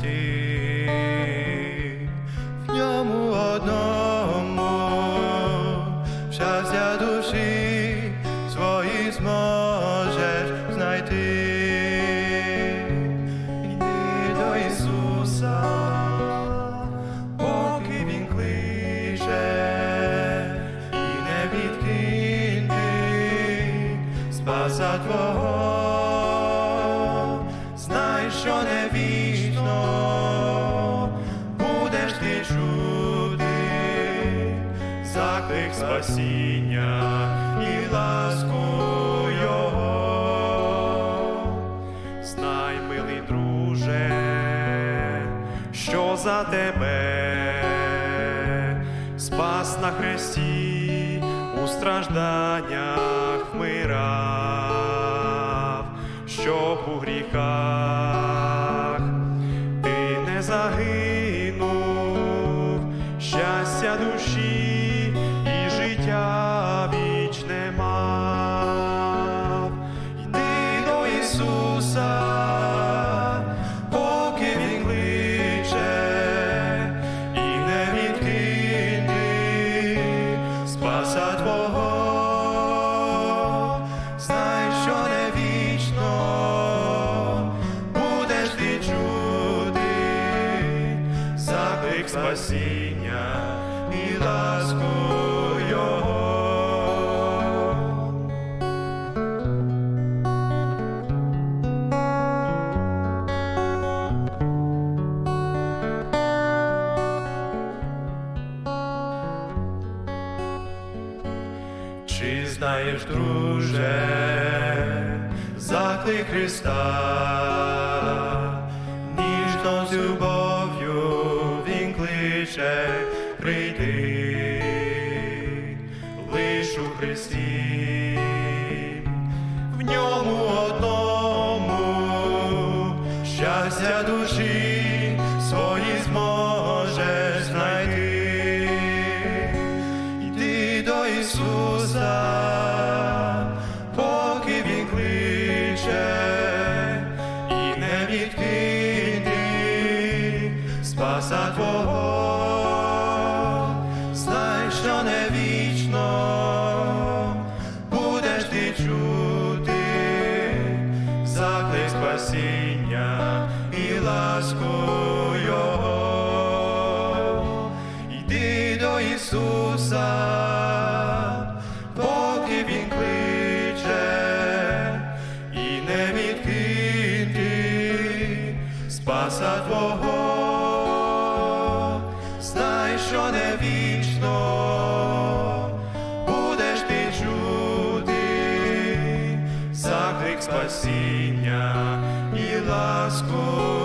Христі, в ньому одному, щастя душі свої зможеш знайти. Йди до Ісуса, поки Він кличе, і не відкинь спаса Твого, що не вічно будеш ти чути заклик спасіння і ласку Його. Знай, милий друже, що за тебе спас на хресті у стражданнях вмирав, щоб у гріхах щастя душі і життя вічне мав. Йди до Ісуса, поки Він кличе, і не відкинь спаса Твого, знай, що не вічно будеш ти чути заклик спасіння і ласку Його. Чи знаєш, друже, Христа, ніжно з любов'ю Він кличе, спаса Твого, знай, що не вічно будеш ти чути. Заклик спасіння і ласку Його. Йди до Ісуса, поки Він кличе, і не відкинь ти спаса Твого, не вічно. Будеш ти чути. Заклик спасіння і ласку